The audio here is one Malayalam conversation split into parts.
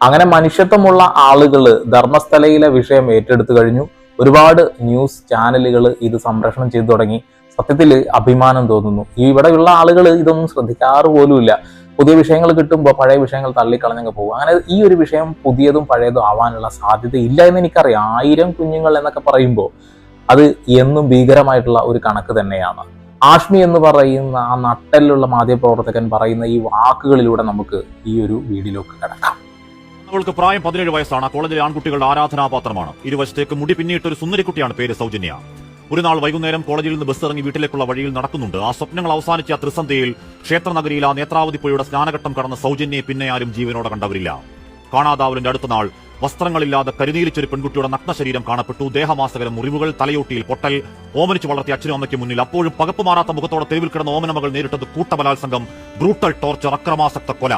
അങ്ങനെ മനുഷ്യത്വമുള്ള ആളുകൾ ധർമ്മസ്ഥലയിലെ വിഷയം ഏറ്റെടുത്തു കഴിഞ്ഞു. ഒരുപാട് ന്യൂസ് ചാനലുകൾ ഇത് സംപ്രേഷണം ചെയ്തു തുടങ്ങി. സത്യത്തിൽ അഭിമാനം തോന്നുന്നു. ഇവിടെയുള്ള ആളുകൾ ഇതൊന്നും ശ്രദ്ധിക്കാറ് പോലുമില്ല. പുതിയ വിഷയങ്ങൾ കിട്ടുമ്പോൾ പഴയ വിഷയങ്ങൾ തള്ളിക്കളഞ്ഞങ്ങ് പോകും. അങ്ങനെ ഈ ഒരു വിഷയം പുതിയതും പഴയതും ആവാനുള്ള സാധ്യത ഇല്ല എന്ന് എനിക്കറിയാം ആയിരം കുഞ്ഞുങ്ങൾ എന്നൊക്കെ പറയുമ്പോൾ അത് എന്നും ഭീകരമായിട്ടുള്ള ഒരു കണക്ക് തന്നെയാണ്. ആഷ്മി എന്ന് പറയുന്ന ആ നട്ടലിലുള്ള മാധ്യമപ്രവർത്തകൻ പറയുന്ന ഈ വാക്കുകളിലൂടെ നമുക്ക് ഈ ഒരു വീഡിയോക്ക് കിടക്കാം. അവൾക്ക് പ്രായം പതിനേഴ് വയസ്സാണ്. കോളേജിലെ ആൺകുട്ടികളുടെ ആരാധനാപാത്രമാണ്. ഇരുവശത്തേക്ക് മുടി പിന്നിട്ട് ഒരു സുന്ദരിക്കുട്ടിയാണ് പേര് സൗജന്യ. ഒരു നാൾ വൈകുന്നേരം കോളേജിൽ നിന്ന് ബസ് ഇറങ്ങി വീട്ടിലേക്കുള്ള വഴിയിൽ നടക്കുന്നുണ്ട്. ആ സ്വപ്നങ്ങൾ അവസാനിച്ച ആ ത്രിസന്ധ്യയിൽ ക്ഷേത്രനഗരിയിൽ ആ നേത്രാവതി പുഴയുടെ സ്നാനഘട്ടം കടന്ന സൗജന്യയെ പിന്നെ ആരും ജീവനോടെ കണ്ടവരില്ല. കാണാതാവലിന്റെ അടുത്ത നാൾ വസ്ത്രങ്ങളില്ലാതെ കരുനീലിച്ചൊരു പെൺകുട്ടിയുടെ നഗ്നശരീരം കാണപ്പെട്ടു. ദേഹമാസകരം മുറിവുകൾ തലയോട്ടിയിൽ പൊട്ടൽ ഓമനിച്ചു വളർത്തിയ അച്ഛനും അമ്മയ്ക്ക് മുന്നിൽ. അപ്പോഴും പകപ്പ് മാറാത്ത മുഖത്തോടെ തെരുവിൽ കിടന്ന ഓമനമകൾ നേരിട്ടത് കൂട്ടബലാത്സംഗം ബ്രൂട്ടൽ ടോർച്ചർ അക്രമാസക്ത കൊല.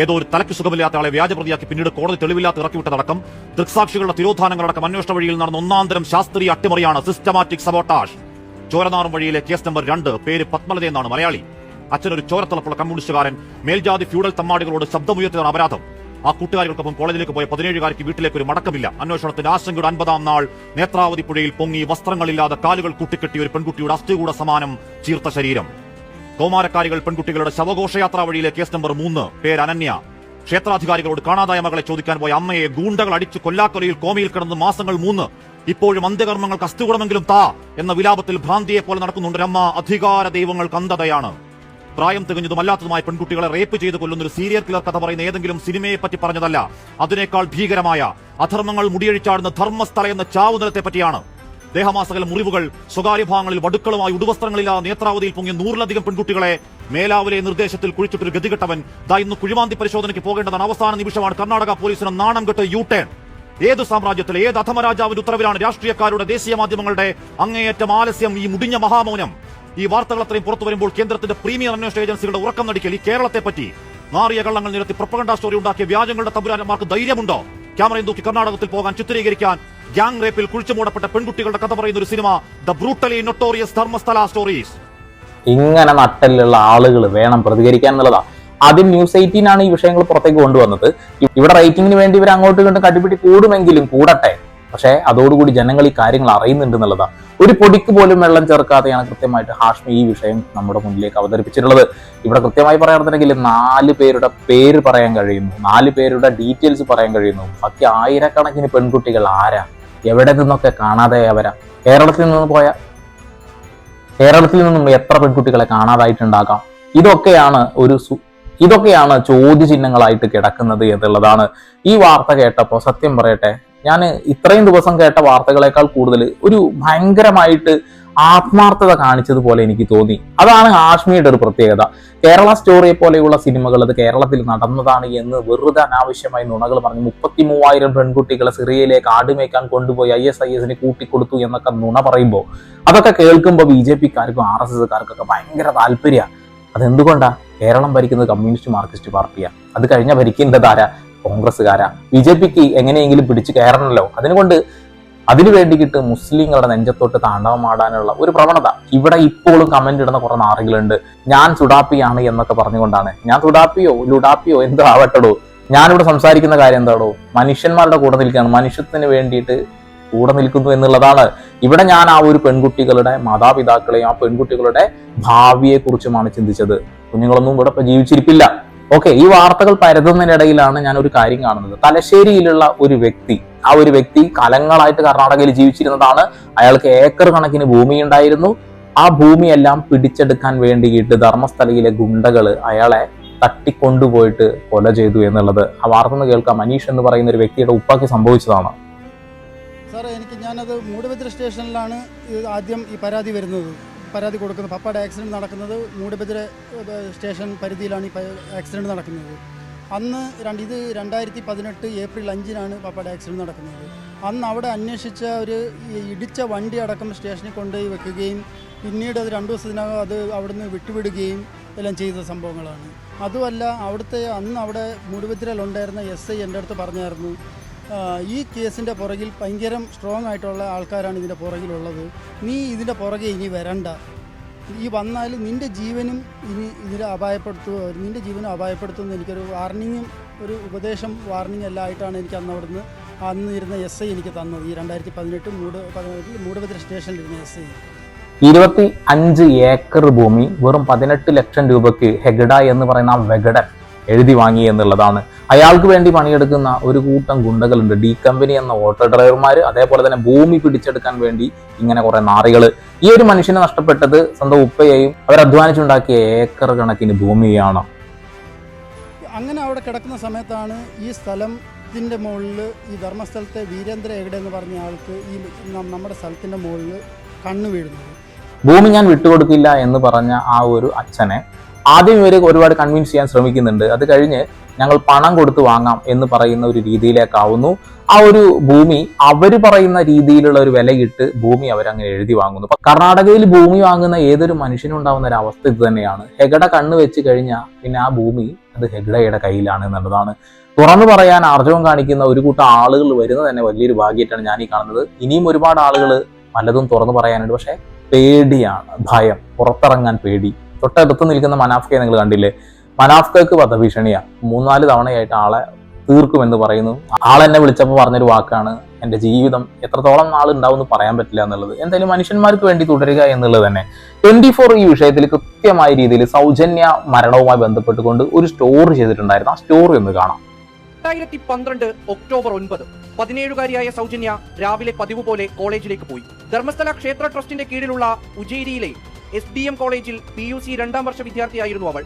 ഏതോ ഒരു തലയ്ക്ക് സുഖമില്ലാത്ത ആളെ വ്യാജപ്രതിയാക്കി പിന്നീട് കോടതി തെളിവില്ലാത്ത ഇറക്കിവിട്ടതടക്കം. ദൃക്സാക്ഷികളുടെ തിരോധാനങ്ങളടക്കം അന്വേഷണ വഴിയിൽ നടന്ന ഒന്നാന്തരം ശാസ്ത്രീയ അട്ടിമറിയാണ് സിസ്റ്റമാറ്റിക് സബോട്ടാഷ് ചോരനാറും വഴിയിലെ കേസ് നമ്പർ രണ്ട് പേര് പത്മലത എന്നാണ് മലയാളി. അച്ഛനൊരു ചോരത്തിളപ്പുള്ള കമ്മ്യൂണിസ്റ്റുകാരൻ മേൽജാതി ഫ്യൂഡൽ തമ്മാടികളോട് ശബ്ദമുയർത്തിയതാണ് അപരാധം. ആ കൂട്ടുകാരികൾക്കൊപ്പം കോളേജിലേക്ക് പോയ പതിനേഴുകാരിക്ക് വീട്ടിലേക്ക് ഒരു മടക്കമില്ല. അന്വേഷണത്തിന്റെ ആശങ്കയുടെ അൻപതാം നാൾ നേത്രാവതി പുഴയിൽ പൊങ്ങി വസ്ത്രങ്ങളില്ലാതെ കാലുകൾ കൂട്ടിക്കെട്ടിയ ഒരു പെൺകുട്ടിയുടെ അസ്ഥികൂട സമാനം ചീർത്ത ശരീരം. കൗമാരക്കാരികൾ പെൺകുട്ടികളുടെ ശവഘോഷയാത്രാ വഴിയിലെ കേസ് നമ്പർ മൂന്ന് പേര് അനന്യ. ക്ഷേത്രാധികാരികളോട് കാണാതായ മകളെ ചോദിക്കാൻ പോയ അമ്മയെ ഗൂണ്ടകൾ അടിച്ച് കൊല്ലാക്കൊലയിൽ കോമയിൽ കിടന്ന് മാസങ്ങൾ മൂന്ന്. ഇപ്പോഴും അന്ത്യകർമ്മങ്ങൾക്ക് അസ്ഥികൂടമെങ്കിലും താ എന്ന വിലാപത്തിൽ ഭ്രാന്തിയെ പോലെ നടക്കുന്നുണ്ട് അമ്മ അധികാര ദൈവങ്ങൾ കന്തതയാണ് പ്രായം തികഞ്ഞതും അല്ലാത്തതുമായ പെൺകുട്ടികളെ റേപ്പ് ചെയ്ത് കൊല്ലുന്ന ഒരു സീരിയൽ കില്ലർ കഥ പറയുന്ന ഏതെങ്കിലും സിനിമയെ പറ്റി പറഞ്ഞതല്ല. അതിനേക്കാൾ ഭീകരമായ അധർമ്മങ്ങൾ മുടിയഴിച്ചാടുന്ന ധർമ്മസ്ഥല എന്ന ചാവുനിലത്തെ പറ്റിയാണ്. ദേഹമാസകല മുറിവുകൾ സ്വകാര്യ ഭാഗങ്ങളിൽ വടുക്കളുമായി ഉടുവസ്ത്രങ്ങളില്ലാതെ നേത്രാവതിയിൽ പൊങ്ങിയ നൂറിലധികം പെൺകുട്ടികളെ മേലാവിലെ നിർദ്ദേശത്തിൽ കുഴിച്ചിട്ടൊരു ഗതികെട്ടവൻ ദാ ഇന്ന് കുഴിമാന്തി പരിശോധനയ്ക്ക് പോകേണ്ടതാണ്. അവസാന നിമിഷമാണ് കർണാടക പോലീസിന് നാണം കെട്ട് യു ടേൺ ഏത് സാമ്രാജ്യത്തിലെ ഏത് അധമരാജാവിന്റെ ഉത്തരവിലാണ് രാഷ്ട്രീയക്കാരുടെ ദേശീയ മാധ്യമങ്ങളുടെ അങ്ങേയറ്റം ആലസ്യം ഈ മുടിഞ്ഞ മഹാമൗനം? ഈ വാർത്തകൾ അത്രയും പുറത്തു വരുമ്പോൾ കേന്ദ്രത്തിന്റെ പ്രീമിയർ അന്വേഷണ ഏജൻസികളുടെ ഉറക്കം നടിക്കൽ ഈ കേരളത്തെ പറ്റി. നാറിയ കള്ളങ്ങൾ നിരത്തി പ്രപ്പകണ്ട സ്റ്റോറി ഉണ്ടാക്കിയ വ്യാജങ്ങളുടെ തമ്പുരാന്മാർക്ക് ധൈര്യമുണ്ടോ? ക്യാമറയും തൂക്കി കർണാടകത്തിൽ പോകാൻ ചിത്രീകരിക്കാൻ ഗ്യാങ് റേപ്പിൽ കുഴിച്ചു മൂടപ്പെട്ട പെൺകുട്ടികളുടെ കഥ പറയുന്ന ഒരു cinema the brutally notorious Dharmasthala stories ഇങ്ങനെ നട്ടലിലുള്ള ആളുകൾ വേണം പ്രതികരിക്കാൻ എന്നുള്ളതാ. ആദ്യം ന്യൂസ് എയ്റ്റീൻ ആണ് ഈ വിഷയങ്ങൾ പുറത്തേക്ക് കൊണ്ടുവന്നത്. ഇവിടെ റേറ്റിംഗിന് വേണ്ടി ഇവർ അങ്ങോട്ട് ഇങ്ങോട്ടും കടിപിടി കൂടുമെങ്കിലും കൂടട്ടെ. പക്ഷേ അതോടുകൂടി ജനങ്ങൾ ഈ കാര്യങ്ങൾ അറിയുന്നുണ്ട് എന്നുള്ളതാ. ഒരു പൊടിക്ക് പോലും വെള്ളം ചേർക്കാതെയാണ് കൃത്യമായിട്ട് ഹാഷ്മി ഈ വിഷയം നമ്മുടെ മുന്നിലേക്ക് അവതരിപ്പിച്ചിട്ടുള്ളത്. ഇവിടെ കൃത്യമായി പറയാറുണ്ടെങ്കിൽ നാല് പേരുടെ പേര് പറയാൻ കഴിയുന്നു. നാല് പേരുടെ ഡീറ്റെയിൽസ് പറയാൻ കഴിയുന്നു. ബാക്കി ആയിരക്കണക്കിന് പെൺകുട്ടികൾ ആരാ? എവിടെ നിന്നൊക്കെ കാണാതെയാവരാ കേരളത്തിൽ നിന്ന് പോയ കേരളത്തിൽ നിന്നും എത്ര പെൺകുട്ടികളെ കാണാതായിട്ടുണ്ടാകാം? ഇതൊക്കെയാണ് ഒരു ഇതൊക്കെയാണ് ചോദ്യചിഹ്നങ്ങളായിട്ട് കിടക്കുന്നത് എന്നുള്ളതാണ് ഈ വാർത്ത കേട്ടപ്പോൾ സത്യം പറയട്ടെ. ഞാൻ ഇത്രയും ദിവസം കേട്ട വാർത്തകളെക്കാൾ കൂടുതൽ ഒരു ഭയങ്കരമായിട്ട് ആത്മാർത്ഥത കാണിച്ചതുപോലെ എനിക്ക് തോന്നി. അതാണ് ആഷ്മിയുടെ ഒരു പ്രത്യേകത. കേരള സ്റ്റോറിയെ പോലെയുള്ള സിനിമകൾ അത് കേരളത്തിൽ നടന്നതാണ് എന്ന് വെറുതെ അനാവശ്യമായി നുണകൾ പറഞ്ഞു മുപ്പത്തി മൂവായിരം പെൺകുട്ടികളെ സിറിയയിലേക്ക് ആടുമേക്കാൻ കൊണ്ടുപോയി ഐ എസ് ഐ എസിന് കൂട്ടിക്കൊടുത്തു എന്നൊക്കെ നുണ പറയുമ്പോൾ അതൊക്കെ കേൾക്കുമ്പോൾ ബി ജെ പിക്കാർക്കും ആർ എസ് എസ്കാർക്കൊക്കെ ഭയങ്കര താല്പര്യമാണ് അതെന്തുകൊണ്ടാ? കേരളം ഭരിക്കുന്നത് കമ്മ്യൂണിസ്റ്റ് മാർക്സിസ്റ്റ് പാർട്ടിയാണ്. അത് കഴിഞ്ഞ ഭരിക്കേണ്ടതാരാ കോൺഗ്രസ്സുകാരാ. ബി ജെ പിക്ക് എങ്ങനെയെങ്കിലും പിടിച്ചു കയറണല്ലോ. അതിനുകൊണ്ട് അതിനു വേണ്ടിയിട്ട് മുസ്ലിങ്ങളുടെ നെഞ്ചത്തോട്ട് താണ്ഡവമാടാനുള്ള ഒരു പ്രവണത ഇവിടെ ഇപ്പോഴും കമന്റ് ഇടുന്ന കുറെ നാറുകളുണ്ട്. ഞാൻ സുഡാപ്പിയാണ് എന്നൊക്കെ പറഞ്ഞുകൊണ്ടാണ്. ഞാൻ സുഡാപ്പിയോ ലുഡാപ്പിയോ എന്തോ ആവട്ടടോ. ഞാനിവിടെ സംസാരിക്കുന്ന കാര്യം എന്താടോ? മനുഷ്യന്മാരുടെ കൂടെ നിൽക്കുകയാണ്. മനുഷ്യത്തിന് വേണ്ടിയിട്ട് കൂടെ നിൽക്കുന്നു എന്നുള്ളതാണ്. ഇവിടെ ഞാൻ ആ ഒരു പെൺകുട്ടികളുടെ മാതാപിതാക്കളെയും ആ പെൺകുട്ടികളുടെ ഭാവിയെ കുറിച്ചുമാണ് ചിന്തിച്ചത്. കുഞ്ഞുങ്ങളൊന്നും ഇവിടെ ജീവിച്ചിരിപ്പില്ല. ഓക്കെ ഈ വാർത്തകൾ പരതുന്നതിനിടയിലാണ് ഞാൻ ഒരു കാര്യം കാണുന്നത്. തലശ്ശേരിയിലുള്ള ഒരു വ്യക്തി ആ ഒരു വ്യക്തി കാലങ്ങളായിട്ട് കർണാടകയിൽ ജീവിച്ചിരുന്നതാണ്. അയാൾക്ക് ഏക്കർ കണക്കിന് ഭൂമി ഉണ്ടായിരുന്നു. ആ ഭൂമിയെല്ലാം പിടിച്ചെടുക്കാൻ വേണ്ടിയിട്ട് ധർമ്മസ്ഥലയിലെ ഗുണ്ടകൾ അയാളെ തട്ടിക്കൊണ്ടുപോയിട്ട് കൊല ചെയ്തു എന്നുള്ളത്. ആ വാർത്ത നിന്ന് കേൾക്കാം. മനീഷ് എന്ന് പറയുന്ന ഒരു വ്യക്തിയുടെ ഉപ്പാക്ക് സംഭവിച്ചതാണ്. സാറേ എനിക്ക് ഞാനത് മൂടുബദ്ര സ്റ്റേഷനിലാണ് ആദ്യം ഈ പരാതി വരുന്നത്. പരാതി കൊടുക്കുന്നത്. പപ്പയുടെ ആക്സിഡന്റ് നടക്കുന്നത് മൂടുബദ്ര സ്റ്റേഷൻ പരിധിയിലാണ് ഈ ആക്സിഡന്റ് നടക്കുന്നത്. അന്ന് രണ്ട് ഇത് രണ്ടായിരത്തി പതിനെട്ട് ഏപ്രിൽ അഞ്ചിനാണ് പാപ്പയുടെ ആക്സിഡന്റ് നടക്കുന്നത്. അന്ന് അവിടെ അന്വേഷിച്ച ഒരു ഇടിച്ച വണ്ടി അടക്കം സ്റ്റേഷനിൽ കൊണ്ടുപോയി വെക്കുകയും പിന്നീട് അത് രണ്ട് ദിവസത്തിനകം അത് അവിടുന്ന് വിട്ടുവിടുകയും എല്ലാം ചെയ്ത സംഭവങ്ങളാണ്. അതുമല്ല അവിടുത്തെ അന്ന് അവിടെ മൂടുബദ്രയിലുണ്ടായിരുന്ന എസ് ഐ എന്റെ അടുത്ത് പറഞ്ഞായിരുന്നു ഈ കേസിന്റെ പുറകിൽ ഭയങ്കരം സ്ട്രോങ് ആയിട്ടുള്ള ആൾക്കാരാണ് ഇതിന്റെ പുറകിലുള്ളത്. നീ ഇതിന്റെ പുറകെ ഇനി വരണ്ട. ഈ വന്നാൽ നിന്റെ ജീവനും ഇനി ഇതിനെ അപായപ്പെടുത്തുക നിന്റെ ജീവനും അപായപ്പെടുത്തുമെന്ന് എനിക്കൊരു വാർണിങ്ങും ഒരു ഉപദേശം വാർണിംഗ് എല്ലാം ആയിട്ടാണ് എനിക്ക് അന്ന് അവിടുന്ന് അന്ന് ഇരുന്ന എസ് ഐ എനിക്ക് തന്നത്. ഈ രണ്ടായിരത്തി പതിനെട്ട് മൂട് പതിനെട്ടിൽ മൂടുപതിര സ്റ്റേഷനിലിരുന്ന എസ് ഐ ഇരുപത്തി അഞ്ച് ഏക്കർ ഭൂമി വെറും പതിനെട്ട് ലക്ഷം രൂപയ്ക്ക് ഹെഗഡ എന്ന് പറയുന്ന വെഗഡൻ എഴുതി വാങ്ങി എന്നുള്ളതാണ്. അയാൾക്ക് വേണ്ടി പണിയെടുക്കുന്ന ഒരു കൂട്ടം ഗുണ്ടകളുണ്ട്. ഡി കമ്പനി എന്ന ഓട്ടോ ഡ്രൈവർമാർ അതേപോലെ തന്നെ ഭൂമി പിടിച്ചെടുക്കാൻ വേണ്ടി ഇങ്ങനെ കുറെ നാറികൾ ഈ ഒരു മനുഷ്യനെ നഷ്ടപ്പെട്ടത് സ്വന്തം ഉപ്പയെയും അവർ അധ്വാനിച്ചുണ്ടാക്കിയ ഏക്കർ കണക്കിന് ഭൂമിയാണ്. അങ്ങനെ അവിടെ കിടക്കുന്ന സമയത്താണ് ഈ സ്ഥലത്തിന്റെ മുകളിൽ ഈ ധർമ്മസ്ഥലത്തെ വീരേന്ദ്ര ഹെഗ്ഡെ എന്ന് പറഞ്ഞ ആൾക്ക് ഈ നമ്മുടെ സ്ഥലത്തിന്റെ മുകളിൽ കണ്ണു വീഴുന്നത്. ഭൂമി ഞാൻ വിട്ടുകൊടുക്കില്ല എന്ന് പറഞ്ഞ ആ ഒരു അച്ഛനെ ആദ്യം ഇവർ ഒരുപാട് കൺവിൻസ് ചെയ്യാൻ ശ്രമിക്കുന്നുണ്ട്. അത് കഴിഞ്ഞ് ഞങ്ങൾ പണം കൊടുത്ത് വാങ്ങാം എന്ന് പറയുന്ന ഒരു രീതിയിലേക്കാവുന്നു. ആ ഒരു ഭൂമി അവർ പറയുന്ന രീതിയിലുള്ള ഒരു വിലയിട്ട് ഭൂമി അവരങ്ങനെ എഴുതി വാങ്ങുന്നു. കർണാടകയിൽ ഭൂമി വാങ്ങുന്ന ഏതൊരു മനുഷ്യനും ഉണ്ടാവുന്ന ഒരു അവസ്ഥ ഇത് തന്നെയാണ്. ഹെഗഡ കണ്ണ് വെച്ച് കഴിഞ്ഞാൽ പിന്നെ ആ ഭൂമി അത് ഹെഗ്ഡയുടെ കയ്യിലാണ് എന്നുള്ളതാണ്. തുറന്നു പറയാൻ ആർജവം കാണിക്കുന്ന ഒരു കൂട്ടം ആളുകൾ വരുന്നത് തന്നെ വലിയൊരു ഭാഗ്യമായിട്ടാണ് ഞാൻ ഈ കാണുന്നത്. ഇനിയും ഒരുപാട് ആളുകൾ പലതും തുറന്നു പറയാനുണ്ട്. പക്ഷേ പേടിയാണ് ഭയം പുറത്തിറങ്ങാൻ പേടി. തൊട്ടടുത്ത് നിൽക്കുന്ന മനാഫ്കയെ നിങ്ങൾ കണ്ടില്ലേ? മനാഫ്കക്ക് വധഭീഷണിയാ. മൂന്നാൽ തവണയായിട്ട് ആളെ തീർക്കുമെന്ന് പറയുന്നു. ആളെന്നെ വിളിച്ചപ്പോൾ പറഞ്ഞൊരു വാക്കാണ് എന്റെ ജീവിതം എത്രത്തോളം നാൾ ഉണ്ടാവും എന്ന് പറയാൻ പറ്റില്ല എന്നുള്ളത്. എന്തായാലും മനുഷ്യന്മാർക്ക് വേണ്ടി തുടരുക എന്നുള്ളത് തന്നെ. ട്വന്റി ഫോർ ഈ വിഷയത്തിൽ കൃത്യമായ രീതിയിൽ സൗജന്യ മരണവുമായി ബന്ധപ്പെട്ടുകൊണ്ട് ഒരു സ്റ്റോറി ചെയ്തിട്ടുണ്ടായിരുന്നു. ആ സ്റ്റോറി ഒന്ന് കാണാം. രണ്ടായിരത്തി പന്ത്രണ്ട് ഒക്ടോബർ ഒൻപത് പതിനേഴുകാരിയായ സൗജന്യ രാവിലെ പതിവ് പോലെ കോളേജിലേക്ക് പോയി. ധർമ്മസ്ഥല ക്ഷേത്ര ട്രസ്റ്റിന്റെ കീഴിലുള്ള ഉജേരിയിലെ എസ് ഡി എം കോളേജിൽ പി യു സി രണ്ടാം വർഷ വിദ്യാർത്ഥിയായിരുന്നു അവൾ.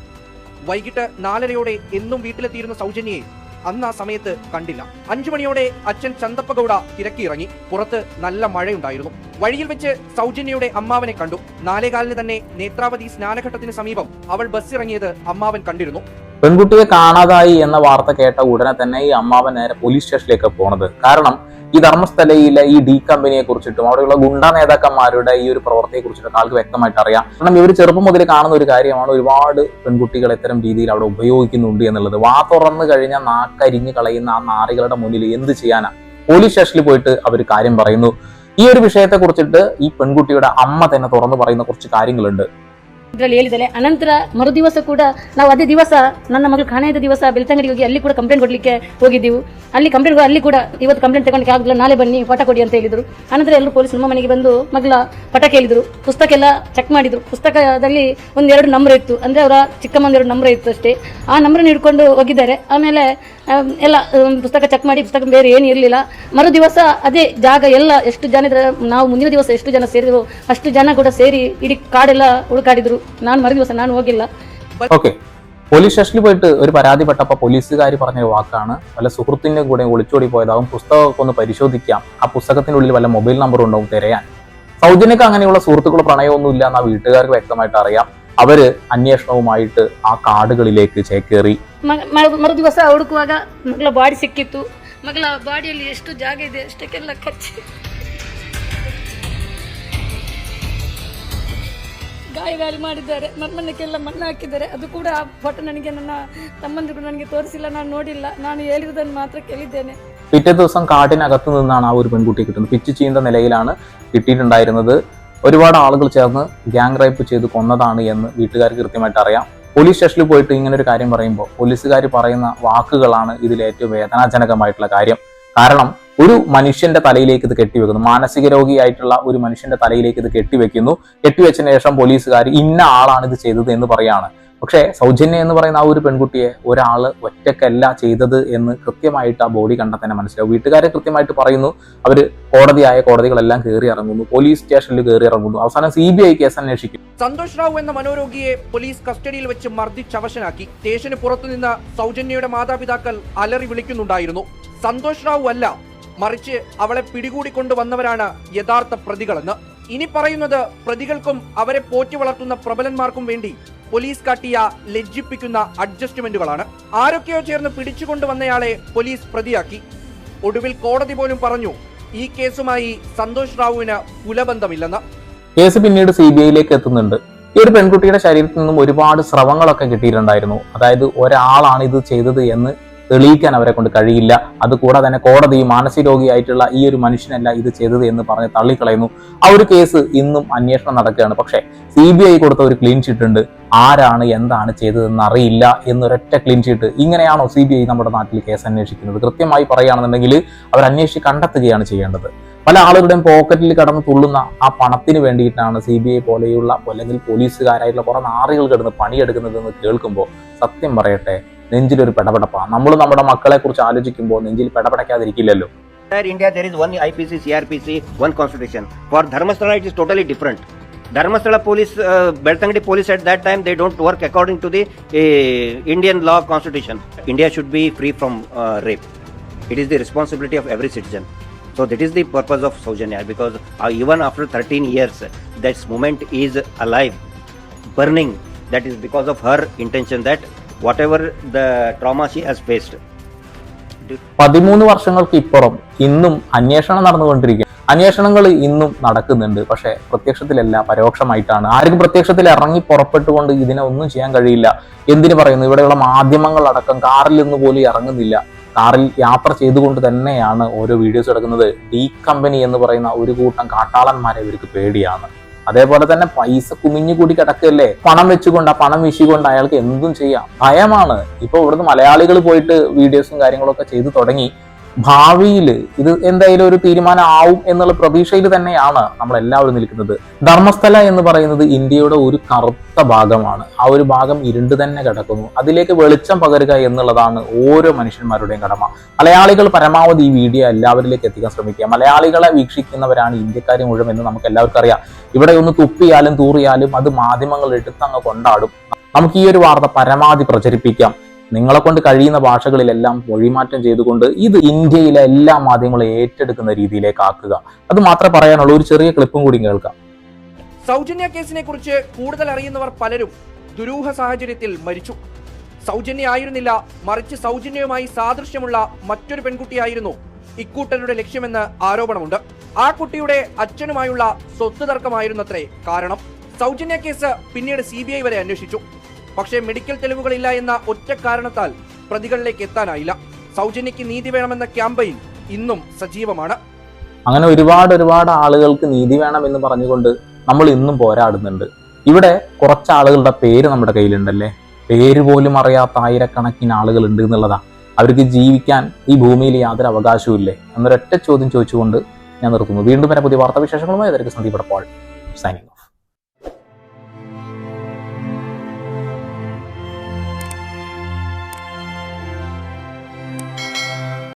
വൈകിട്ട് നാലരയോടെ എന്നും വീട്ടിലെത്തിയിരുന്ന സൗജന്യയെ അന്ന് ആ സമയത്ത് കണ്ടില്ല. അഞ്ചു മണിയോടെ അച്ഛൻ ചന്തപ്പഗൌഡ തിരക്കിയിറങ്ങി. പുറത്ത് നല്ല മഴയുണ്ടായിരുന്നു. വഴിയിൽ വെച്ച് സൗജന്യയുടെ അമ്മാവനെ കണ്ടു. നാലേകാലിന് തന്നെ നേത്രാവതി സ്നാനഘട്ടത്തിന് സമീപം അവൾ ബസ് ഇറങ്ങിയത് അമ്മാവൻ കണ്ടിരുന്നു. പെൺകുട്ടിയെ കാണാതായി എന്ന വാർത്ത കേട്ട ഉടനെ തന്നെ ഈ അമ്മാവൻ നേരെ പോലീസ് സ്റ്റേഷനിലേക്ക് പോണത് കാരണം ഈ ധർമ്മസ്ഥലയിലെ ഈ ഡി കമ്പനിയെ കുറിച്ചിട്ടും അവിടെയുള്ള ഗുണ്ട നേതാക്കന്മാരുടെ ഈ ഒരു പ്രവർത്തിയെ കുറിച്ചിട്ടൊക്കെ ആൾക്ക് വ്യക്തമായിട്ട് അറിയാം. കാരണം ഇവർ ചെറുപ്പം മുതൽ കാണുന്ന ഒരു കാര്യമാണ് ഒരുപാട് പെൺകുട്ടികൾ ഇത്തരം രീതിയിൽ അവിടെ ഉപയോഗിക്കുന്നുണ്ട് എന്നുള്ളത്. വാ തുറന്നു കഴിഞ്ഞാൽ നാക്കരിഞ്ഞ് കളയുന്ന ആ നാറികളുടെ മുന്നിൽ എന്ത് ചെയ്യാനാ? പോലീസ് സ്റ്റേഷനിൽ പോയിട്ട് അവർ കാര്യം പറയുന്നു. ഈ ഒരു വിഷയത്തെ കുറിച്ചിട്ട് ഈ പെൺകുട്ടിയുടെ അമ്മ തന്നെ തുറന്നു പറയുന്ന കുറച്ച് കാര്യങ്ങളുണ്ട്. ಇದರಲ್ಲಿ ಹೇಳಿದ್ದಾರೆ ಅನಂತರ ಮರುದಿವಸ ಕೂಡ ನಾವು ಅದೇ ದಿವಸ, ನನ್ನ ಮಗಳು ಕಾಣೆಯದ ದಿವಸ ಬೆಳ್ತಂಗಡಿ ಹೋಗಿ ಅಲ್ಲಿ ಕೂಡ ಕಂಪ್ಲೇಂಟ್ ಕೊಡಲಿಕ್ಕೆ ಹೋಗಿದ್ದೀವಿ. ಅಲ್ಲಿ ಕಂಪ್ಲೇಂಟ್ ಅಲ್ಲಿ ಕೂಡ ಇವತ್ತು ಕಂಪ್ಲೇಂಟ್ ತಗೊಂಡಿಕ್ಕೆ ಆಗಲಿಲ್ಲ ನಾಳೆ ಬನ್ನಿ, ಪಟ ಕೊಡಿ ಅಂತ ಹೇಳಿದ್ರು. ಅನಂತರ ಎಲ್ಲರೂ ಪೊಲೀಸ್ ನಮ್ಮ ಮನೆಗೆ ಬಂದು ಮಗಳ ಪಟ ಕೇಳಿದರು. ಪುಸ್ತಕ ಎಲ್ಲ ಚೆಕ್ ಮಾಡಿದ್ರು. ಪುಸ್ತಕದಲ್ಲಿ ಒಂದು ಎರಡು ನಂಬರ್ ಇತ್ತು, ಅಂದ್ರೆ ಅವರ ಚಿಕ್ಕಮ್ಮನ ಎರಡು ನಂಬರ್ ಇತ್ತು ಅಷ್ಟೇ. ಆ ನಂಬರ್ ಹಿಡ್ಕೊಂಡು ಹೋಗಿದ್ದಾರೆ. ಆಮೇಲೆ ಎಲ್ಲ ಪುಸ್ತಕ ಚೆಕ್ ಮಾಡಿ, ಪುಸ್ತಕ ಬೇರೆ ಏನು ಇರಲಿಲ್ಲ. ಮರು ದಿವಸ ಅದೇ ಜಾಗ ಎಲ್ಲ ಎಷ್ಟು ಜನ ನಾವು ಮುಂದಿನ ದಿವಸ ಎಷ್ಟು ಜನ ಸೇರಿದ್ರು ಅಷ್ಟು ಜನ ಕೂಡ ಸೇರಿ, ಇಡೀ ಕಾಡೆಲ್ಲ ಹುಡುಕಾಡಿದ್ರು. ನಾನು ಮರು ದಿವಸ ನಾನು ಹೋಗಿಲ್ಲ ഓക്കെ പോലീസ് സ്റ്റേഷനിൽ പോയിട്ട് ഒരു പരാതിപ്പെട്ടപ്പോൾ പോലീസുകാർ പറഞ്ഞ ഒരു വാക്കാണ് വല്ല സുഹൃത്തിന്റെ കൂടെ ഒളിച്ചോടി പോയതാവും പുസ്തകമൊക്കെ ഒന്ന് പരിശോധിക്കാം ആ പുസ്തകത്തിനുള്ളിൽ വല്ല മൊബൈൽ നമ്പർ ഉണ്ടാവും തിരയാൻ സൗജന്യക്ക് അങ്ങനെയുള്ള സുഹൃത്തുക്കൾ പ്രണയമൊന്നും ഇല്ല എന്നാ വീട്ടുകാർക്ക് വ്യക്തമായിട്ട് അറിയാം അവര് അന്വേഷണവുമായിട്ട് ആ കാടുകളിലേക്ക് ചേക്കേറി ಮ- ಮ- ಮರು ದಿವಸ ಹುಡುಕುವಾಗ ಮಗಳ ಬಾಡಿ ಸಿಕ್ಕಿತ್ತು ಮಗಳ ಬಾಡಿಯಲ್ಲಿ ಎಷ್ಟು ಜಾಗ ಇದೆ ಅಷ್ಟಕ್ಕೆಲ್ಲ ಖರ್ಚು ಗಾಳಿ ಮಾಡಿದ್ದಾರೆ ಮರ್ಮಣ್ಣಕ್ಕೆಲ್ಲ ಮಣ್ಣು ಹಾಕಿದ್ದಾರೆ ಅದು ಕೂಡ ಆ ಫೋಟೋ ನನಗೆ ನನ್ನ ತಮ್ಮಂದಿರು ನನಗೆ ತೋರಿಸಿಲ್ಲ ನಾನು ನೋಡಿಲ್ಲ ನಾನು ಹೇಳಿರುವುದನ್ನು ಮಾತ್ರ ಕೇಳಿದ್ದೇನೆ പിറ്റേ ദിവസം കാട്ടിനകത്ത് നിന്നാണ് ആ ഒരു പെൺകുട്ടി കിട്ടുന്നത് പിച്ചു ചീന്ത നിലയിലാണ് കിട്ടിയിട്ടുണ്ടായിരുന്നത് ഒരുപാട് ആളുകൾ ചേർന്ന് ഗ്യാങ് റേപ്പ് ചെയ്ത് കൊന്നതാണ് എന്ന് വീട്ടുകാർക്ക് കൃത്യമായിട്ട് അറിയാം പോലീസ് സ്റ്റേഷനിൽ പോയിട്ട് ഇങ്ങനെ ഒരു കാര്യം പറയുമ്പോൾ പോലീസുകാർ പറയുന്ന വാക്കുകളാണ് ഇതിൽ ഏറ്റവും വേദനാജനകമായിട്ടുള്ള കാര്യം കാരണം ഒരു മനുഷ്യന്റെ തലയിലേക്ക് ഇത് കെട്ടിവെക്കുന്നു. മാനസിക രോഗിയായിട്ടുള്ള ഒരു മനുഷ്യന്റെ തലയിലേക്ക് ഇത് കെട്ടിവെക്കുന്നു. കെട്ടിവെച്ചതിന് ശേഷം പോലീസുകാർ ഇന്ന ആളാണ് ഇത് ചെയ്തത് എന്ന് പറയാണ്. പക്ഷേ സൗജന്യ എന്ന് പറയുന്ന ആ ഒരു പെൺകുട്ടിയെ ഒരാൾ ഒറ്റക്കല്ല ചെയ്തത് എന്ന് കൃത്യമായിട്ട് ആ ബോഡി കണ്ടാൽ തന്നെ മനസ്സിലാവും. വീട്ടുകാരെ കൃത്യമായിട്ട് പറയുന്നു. അവർ കോടതിയായ കോടതികളെല്ലാം കയറി ഇറങ്ങുന്നു. പോലീസ് സ്റ്റേഷനിൽ കയറി ഇറങ്ങുന്നു. അവസാനം സി ബി ഐ കേസ് അന്വേഷിക്കും. സന്തോഷ് റാവു എന്ന മനോരോഗിയെ പോലീസ് കസ്റ്റഡിയിൽ വെച്ച് മർദ്ദിച്ചവശനാക്കി. സ്റ്റേഷന് പുറത്തുനിന്ന് സൗജന്യയുടെ മാതാപിതാക്കൾ അലറി വിളിക്കുന്നുണ്ടായിരുന്നു. സന്തോഷ് റാവു അല്ല മറിച്ച് അവളെ പിടികൂടിക്കൊണ്ടുവന്നവരാണ് യഥാർത്ഥ പ്രതികളെന്ന്. ഇനി പറയുന്നത് പ്രതികൾക്കും അവരെ പോറ്റി വളർത്തുന്ന പ്രബലന്മാർക്കും വേണ്ടി പോലീസ് കാട്ടിയ ലജ്ജിപ്പിക്കുന്ന അഡ്ജസ്റ്റ്മെന്റുകളാണ്. ആരൊക്കെയോ ചേർന്ന് പിടിച്ചുകൊണ്ടുവന്നയാളെ പോലീസ് പ്രതിയാക്കി. ഒടുവിൽ കോടതി പോലും പറഞ്ഞു ഈ കേസുമായി സന്തോഷ് റാവുവിന് കുലബന്ധമില്ലെന്ന്. കേസ് പിന്നീട് സി ബി ഐയിലേക്ക് എത്തുന്നുണ്ട്. ഈ ഒരു പെൺകുട്ടിയുടെ ശരീരത്തിൽ നിന്നും ഒരുപാട് സ്രവങ്ങളൊക്കെ കിട്ടിയിട്ടുണ്ടായിരുന്നു. അതായത് ഒരാളാണ് ഇത് ചെയ്തത് എന്ന് തെളിയിക്കാൻ അവരെ കൊണ്ട് കഴിയില്ല. അതുകൂടാതെ തന്നെ കോടതി മാനസികരോഗിയായിട്ടുള്ള ഈ ഒരു മനുഷ്യനല്ല ഇത് ചെയ്തത് എന്ന് പറഞ്ഞ് തള്ളിക്കളയുന്നു. ആ ഒരു കേസ് ഇന്നും അന്വേഷണം നടക്കുകയാണ്. പക്ഷേ സി ബി ഐ കൊടുത്ത ഒരു ക്ലീൻ ഷീറ്റ് ഉണ്ട്. ആരാണ് എന്താണ് ചെയ്തതെന്ന് അറിയില്ല എന്നൊരൊറ്റ ക്ലീൻ ഷീറ്റ് ഇങ്ങനെയാണോ സി ബി ഐ നമ്മുടെ നാട്ടിൽ കേസ് അന്വേഷിക്കുന്നത്? കൃത്യമായി പറയുകയാണെന്നുണ്ടെങ്കിൽ അവർ അന്വേഷിച്ച് കണ്ടെത്തുകയാണ് ചെയ്യേണ്ടത്. പല ആളുകളുടെയും പോക്കറ്റിൽ കടന്ന് തുള്ളുന്ന ആ പണത്തിന് വേണ്ടിയിട്ടാണ് സി ബി ഐ പോലെയുള്ള അല്ലെങ്കിൽ പോലീസുകാരായിട്ടുള്ള കുറേ നാറികൾ കിടന്ന് പണിയെടുക്കുന്നതെന്ന് കേൾക്കുമ്പോൾ സത്യം പറയട്ടെ നെഞ്ചിലൊരു പെടപെടപ്പാണ് നമ്മൾ നമ്മുടെ മക്കളെ കുറിച്ച് ആലോചിക്കുമ്പോൾ നെഞ്ചിൽ പെടപെടയ്ക്കാതിരിക്കില്ലല്ലോ entire India there is one IPC, CRPC, one constitution. For Dharmasthala it is totally different. Dharmasthala police, uh, Beltangadi police at that time they don't work according to the uh, Indian law constitution. India should be free from uh, rape. It is the responsibility of every citizen. So that is the purpose of Saujanya because uh, even after 13 years that movement is alive, burning. That is because of her intention that whatever the trauma she has faced, പതിമൂന്ന് വർഷങ്ങൾക്ക് ഇപ്പുറം ഇന്നും അന്വേഷണം നടന്നുകൊണ്ടിരിക്കുക അന്വേഷണങ്ങൾ ഇന്നും നടക്കുന്നുണ്ട്. പക്ഷേ പ്രത്യക്ഷത്തിലല്ല പരോക്ഷമായിട്ടാണ്. ആരും പ്രത്യക്ഷത്തിൽ ഇറങ്ങി പുറപ്പെട്ടുകൊണ്ട് ഇതിനെ ഒന്നും ചെയ്യാൻ കഴിയില്ല. എന്തിനു പറയുന്നു? ഇവിടെയുള്ള മാധ്യമങ്ങൾ അടക്കം കാറിൽ നിന്ന് പോലും ഇറങ്ങുന്നില്ല. കാറിൽ യാത്ര ചെയ്തുകൊണ്ട് തന്നെയാണ് ഓരോ വീഡിയോസ് എടുക്കുന്നത്. ഡി കമ്പനി എന്ന് പറയുന്ന ഒരു കൂട്ടം കാട്ടാളന്മാരെ ഇവർക്ക് പേടിയാണ്. അതേപോലെ തന്നെ പൈസ കുമിഞ്ഞു കൂടി കിടക്കല്ലേ പണം വെച്ചുകൊണ്ട് ആ പണം വീശിക്കൊണ്ട് അയാൾക്ക് എന്തും ചെയ്യാം. ഭയമാണ്. ഇപ്പൊ ഇവിടുന്ന് മലയാളികൾ പോയിട്ട് വീഡിയോസും കാര്യങ്ങളൊക്കെ ചെയ്തു തുടങ്ങി. ഭാവിയിൽ ഇത് എന്തായാലും ഒരു തീരുമാനം ആവും എന്നുള്ള പ്രതീക്ഷയിൽ തന്നെയാണ് നമ്മൾ എല്ലാവരും നിൽക്കുന്നത്. ധർമ്മസ്ഥല എന്ന് പറയുന്നത് ഇന്ത്യയുടെ ഒരു കറുത്ത ഭാഗമാണ്. ആ ഒരു ഭാഗം ഇരുണ്ട് തന്നെ കിടക്കുന്നു. അതിലേക്ക് വെളിച്ചം പകരുക എന്നുള്ളതാണ് ഓരോ മനുഷ്യന്മാരുടെയും കടമ. മലയാളികൾ പരമാവധി ഈ വീഡിയോ എല്ലാവരിലേക്ക് എത്തിക്കാൻ ശ്രമിക്കുക. മലയാളികളെ വീക്ഷിക്കുന്നവരാണ് ഇന്ത്യക്കാർ മുഴുവൻ എന്ന് നമുക്ക് എല്ലാവർക്കും അറിയാം. ഇവിടെ ഒന്ന് തുപ്പിയാലും തൂറിയാലും അത് മാധ്യമങ്ങൾ എടുത്തങ്ങ് കൊണ്ടാടും. നമുക്ക് ഈ ഒരു വാർത്ത പരമാവധി പ്രചരിപ്പിക്കാം. നിങ്ങളെ കൊണ്ട് കഴിയുന്ന ഭാഷകളിലെല്ലാം മൊഴിമാറ്റം ചെയ്തുകൊണ്ട് ഇത് ഇന്ത്യയിലെ എല്ലാ മാധ്യമങ്ങളും ഏറ്റെടുക്കുന്ന രീതിയിലേക്ക് ആക്കുക. അത് മാത്രമേ പറയാനുള്ളൂ. ഒരു ചെറിയ ക്ലിപ്പും കൂടി കേൾക്കാം. സൗജന്യ കേസിനെ കുറിച്ച് കൂടുതൽ അറിയുന്നവർ പലരും ദുരൂഹ സാഹചര്യത്തിൽ മരിച്ചു. സൗജന്യ ആയിരുന്നില്ല മറിച്ച് സൗജന്യവുമായി സാദൃശ്യമുള്ള മറ്റൊരു പെൺകുട്ടിയായിരുന്നു ഇക്കൂട്ടരുടെ ലക്ഷ്യമെന്ന് ആരോപണമുണ്ട്. ആ കുട്ടിയുടെ അച്ഛനുമായുള്ള സ്വത്ത് തർക്കമായിരുന്നത്രേ കാരണം. സൗജന്യ കേസ് പിന്നീട് സി വരെ അന്വേഷിച്ചു. പക്ഷേ മെഡിക്കൽ തെളിവുകളില്ല എന്ന ഒറ്റ കാരണത്താൽ പ്രതികളിലേക്ക് എത്താനായില്ല. സൗജന്യക്ക് നീതി വേണമെന്ന ക്യാമ്പയിൻ ഇന്നും സജീവമാണ്. അങ്ങനെ ഒരുപാട് ഒരുപാട് ആളുകൾക്ക് നീതി വേണം എന്ന് പറഞ്ഞുകൊണ്ട് നമ്മൾ ഇന്നും പോരാടുന്നുണ്ട്. ഇവിടെ കുറച്ച് ആളുകളുടെ പേര് നമ്മുടെ കയ്യിലുണ്ടല്ലേ? പേര് പോലും അറിയാത്ത ആയിരക്കണക്കിന് ആളുകൾ ഉണ്ട് എന്നുള്ളതാ. അവർക്ക് ജീവിക്കാൻ ഈ ഭൂമിയിൽ യാതൊരു അവകാശവും ഇല്ലേ? എന്നൊരൊറ്റ ചോദ്യം ചോദിച്ചുകൊണ്ട് ഞാൻ നിർത്തുന്നു. വീണ്ടും വരെ പുതിയ വാർത്താവിശേഷങ്ങളുമായി. അതിലേക്ക് സന്ദീപ് പാൾ സൈനിങ്